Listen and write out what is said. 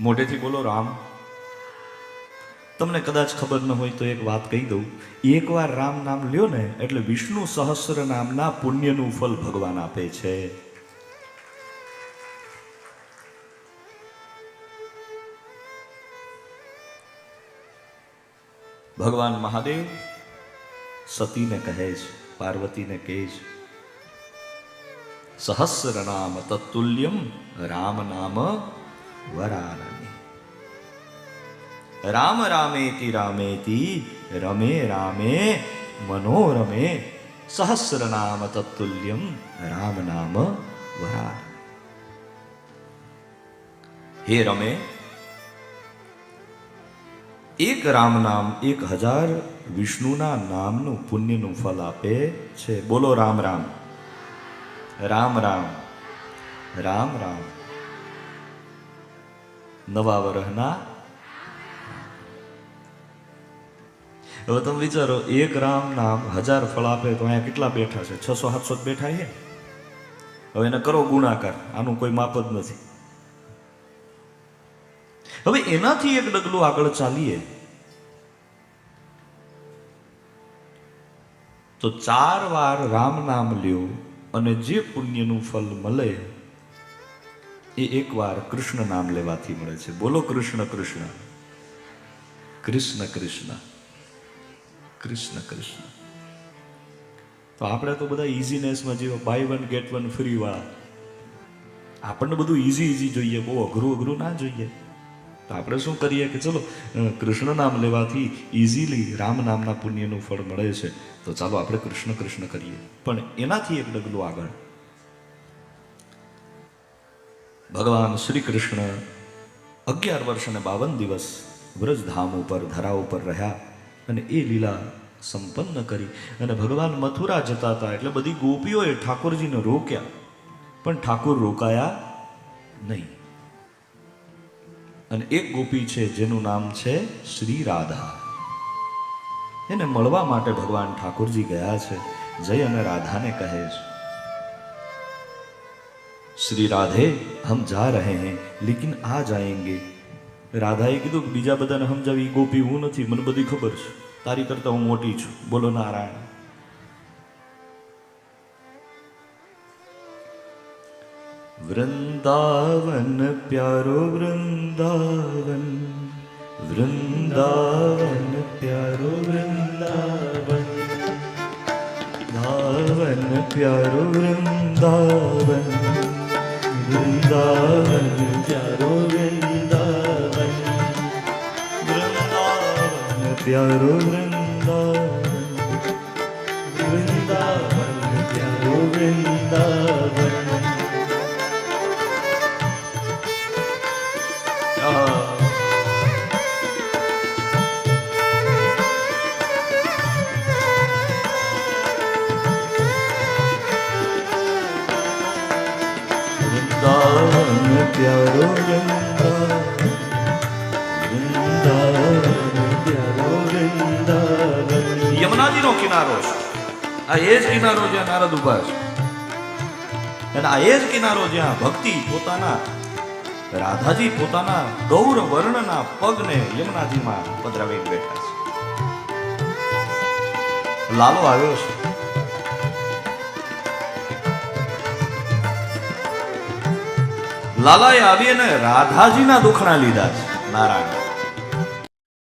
મોઢેથી બોલો, રામ. તમને કદાચ ખબર ન હોય તો એક વાત કહી દઉં. એકવાર રામ નામ લ્યો ને, એટલે વિષ્ણુ સહસ્ર નામના પુણ્યનું ફલ ભગવાન આપે છે. ભગવાન મહાદેવ સતીને કહે છે, પાર્વતીને કહે છે, સહસ્ર નામ તત્તુલ્યમ, રામ નામ વરાનની રામ રામેતિ રામેતિ, રમે રામે, મનોરમે સહસ્ર તત્તુલ્યમ, રામ નામ વરાન હે રમે, એક રામ નામ એક હજાર વિષ્ણુના નામનું પુણ્યનું ફલ આપે છે. બોલો રામ રામ. રામ રામ. રામ રામ. નવા વરહના હવે તમે વિચારો, એક રામ નામ હજાર ફળ આપે તો અહીંયા કેટલા બેઠા છે? છસો, સાતસો બેઠા છે? હવે એને કરો ગુણાકાર, આનું કોઈ માપ જ નથી. હવે એનાથી એક ડગલું આગળ ચાલીએ. તો ચાર વાર રામ નામ લ્યો અને જે પુણ્યનું ફળ મળે એ એકવાર કૃષ્ણ નામ લેવાથી મળે છે. બોલો કૃષ્ણ કૃષ્ણ. કૃષ્ણ કૃષ્ણ. કૃષ્ણ કૃષ્ણ. તો આપણે તો બધા ઇઝીનેસમાં જીવો buy one get one free વાળા. આપણને બધું ઇઝી ઇઝી જોઈએ, બહુ અઘરું અઘરું ના જોઈએ. તો આપણે શું કરીએ કે ચલો કૃષ્ણ નામ લેવાથી ઇઝીલી રામ નામના પુણ્યનું ફળ મળે છે. તો ચાલો આપણે કૃષ્ણ કૃષ્ણ કરીએ. પણ એનાથી એક ડગલું આગળ. ભગવાન શ્રી કૃષ્ણ અગિયાર વર્ષ અને બાવન દિવસ વ્રજધામ ઉપર, ધરા ઉપર રહ્યા અને એ લીલા સંપન્ન કરી અને ભગવાન મથુરા જતા હતા. એટલે બધી ગોપીઓએ ઠાકોરજીને રોક્યા. પણ ઠાકોર રોકાયા નહીં. અને એક ગોપી છે, જેનું નામ છે શ્રી રાધા. એને મળવા માટે ભગવાન ઠાકોરજી ગયા છે. જય અને રાધાને કહે છે. શ્રી રાધે હમ જા રહે हैं लेकिन आ जाएंगे રાધાએ કીધું કે બીજા બધાને સમજાવી ઈ ગોપી હું નથી મને બધી ખબર છે તારી કરતા હું મોટી છું બોલો નારાયણ વૃંદાવન પ્યારો વૃંદાવન વૃંદાવન પ્યારો વૃંદાવન ધાવન પ્યારો વૃંદાવન વૃંદાવન પ્યારો વૃંદાવન વૃંદાવન પ્યારો વૃંદાવન વૃંદાવન પ્યારો વૃંદાવન વૃંદાવન પ્યારો યમુનાજીનો કિનારો આ એ જ કિનારો જ્યાં નારદ ઊભા છે. અને આ એ જ કિનારો જ્યાં ભક્તિ પોતાના, રાધાજી પોતાના ગૌર વર્ણના પગને યમુનાજીમાં પધરાવી બેઠા છે. લાલો આવ્યો છે. લાલાએ આવીને રાધાજીના દુખણા લીધા છે. નારાયણ.